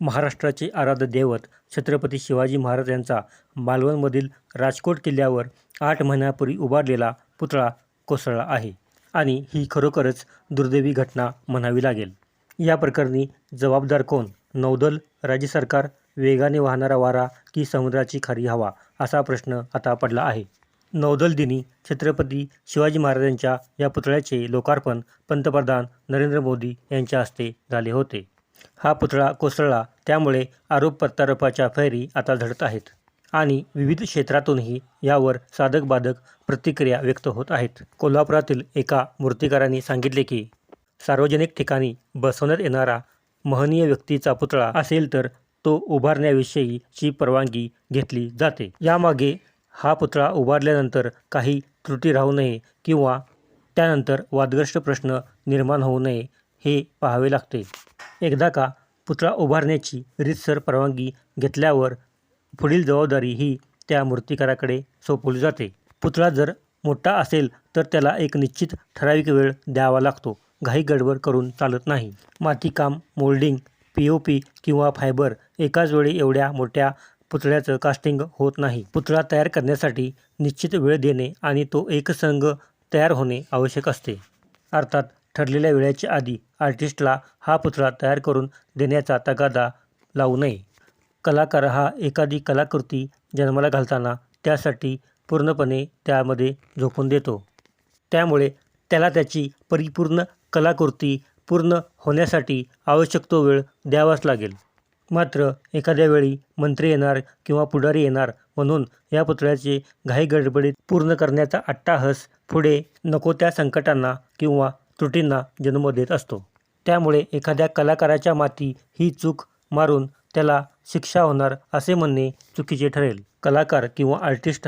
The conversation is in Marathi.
महाराष्ट्राचे आराध्य दैवत छत्रपती शिवाजी महाराज यांचा मालवणमधील राजकोट किल्ल्यावर आठ महिन्यापूर्वी उभारलेला पुतळा कोसळला आहे आणि ही खरोखरच दुर्दैवी घटना म्हणावी लागेल. या प्रकरणी जबाबदार कोण? नौदल राज्य सरकार वेगाने वाहणारा वारा की समुद्राची खारी हवा? असा प्रश्न आता पडला आहे. नौदल दिनी छत्रपती शिवाजी महाराजांच्या या पुतळ्याचे लोकार्पण पंतप्रधान नरेंद्र मोदी यांच्या हस्ते झाले होते. हा पुतळा कोसळला त्यामुळे आरोप प्रत्यारोपाच्या फैरी आता झडत आहेत आणि विविध क्षेत्रातूनही यावर साधक बाधक प्रतिक्रिया व्यक्त होत आहेत. कोल्हापुरातील एका मूर्तिकारांनी सांगितले की सार्वजनिक ठिकाणी बसवण्यात येणारा महनीय व्यक्तीचा पुतळा असेल तर तो उभारण्याविषयीची परवानगी घेतली जाते. यामागे हा पुतळा उभारल्यानंतर काही त्रुटी राहू नये किंवा त्यानंतर वादग्रस्त प्रश्न निर्माण होऊ नये हे पाहावे लागते. एकदा का पुतळा उभारण्याची रीतसर परवानगी घेतल्यावर पुढील जबाबदारी ही त्या मूर्तिकाराकडे सोपवली जाते. पुतळा जर मोठा असेल तर त्याला एक निश्चित ठराविक वेळ द्यावा लागतो. घाई गडबड करून चालत नाही. मातीकाम मोल्डिंग पी ओ पी किंवा फायबर एकाच वेळी एवढ्या मोठ्या पुतळ्याचं कास्टिंग होत नाही. पुतळा तयार करण्यासाठी निश्चित वेळ देणे आणि तो एकसंघ तयार होणे आवश्यक असते. अर्थात ठरलेल्या वेळेच्या आधी आर्टिस्टला हा पुतळा तयार करून देण्याचा तगादा लावू नये. कलाकार हा एखादी कलाकृती जन्माला घालताना त्यासाठी पूर्णपणे त्यामध्ये झोपून देतो. त्यामुळे त्याला त्याची परिपूर्ण कलाकृती पूर्ण होण्यासाठी आवश्यक तो वेळ द्यावाच लागेल. मात्र एखाद्या वेळी मंत्री येणार किंवा पुढारी येणार म्हणून या पुतळ्याचे घाईगडबडीत पूर्ण करण्याचा अट्टाहस पुढे नको त्या संकटांना किंवा त्रुटींना जन्म देत असतो. त्यामुळे एखाद्या कलाकाराच्या माती ही चूक मारून त्याला शिक्षा होणार असे म्हणणे चुकीचे ठरेल. कलाकार किंवा आर्टिस्ट